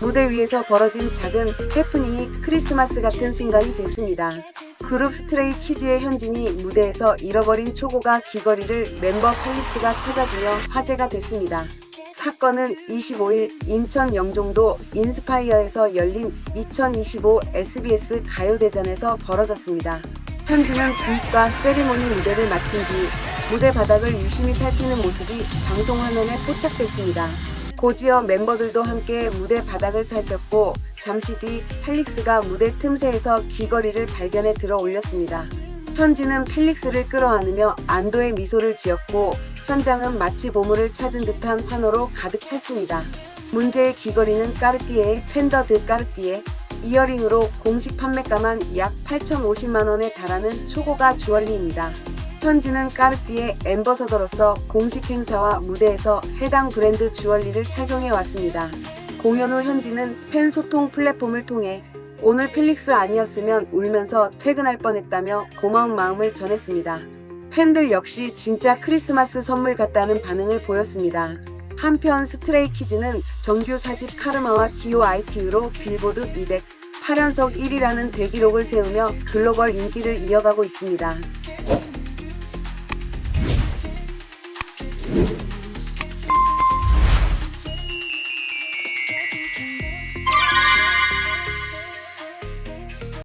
무대 위에서 벌어진 작은 해프닝이 크리스마스 같은 순간이 됐습니다. 그룹 스트레이 키즈의 현진이 무대에서 잃어버린 초고가 귀걸이를 멤버 펠릭스가 찾아주며 화제가 됐습니다. 사건은 25일 인천 영종도 인스파이어에서 열린 2025 SBS 가요대전에서 벌어졌습니다. 현진은 기획과 세리모니 무대를 마친 뒤 무대 바닥을 유심히 살피는 모습이 방송 화면에 포착됐습니다. 고지어 멤버들도 함께 무대 바닥을 살폈고 잠시 뒤 펠릭스가 무대 틈새에서 귀걸이를 발견해 들어 올렸습니다. 현진은 펠릭스를 끌어안으며 안도의 미소를 지었고 현장은 마치 보물을 찾은 듯한 환호로 가득 찼습니다. 문제의 귀걸이는 까르띠에의 펜더 드 까르띠에 이어링으로 공식 판매가만 약 8,050만 원에 달하는 초고가 주얼리입니다. 현지는 까르띠에 엠버서더로서 공식 행사와 무대에서 해당 브랜드 주얼리를 착용해 왔습니다. 공연 후 현지는 팬 소통 플랫폼을 통해 오늘 필릭스 아니었으면 울면서 퇴근할 뻔했다며 고마운 마음을 전했습니다. 팬들 역시 진짜 크리스마스 선물 같다는 반응을 보였습니다. 한편 스트레이키즈는 정규 4집 카르마와 기호 ITU로 빌보드 200 8연속 1위라는 대기록을 세우며 글로벌 인기를 이어가고 있습니다.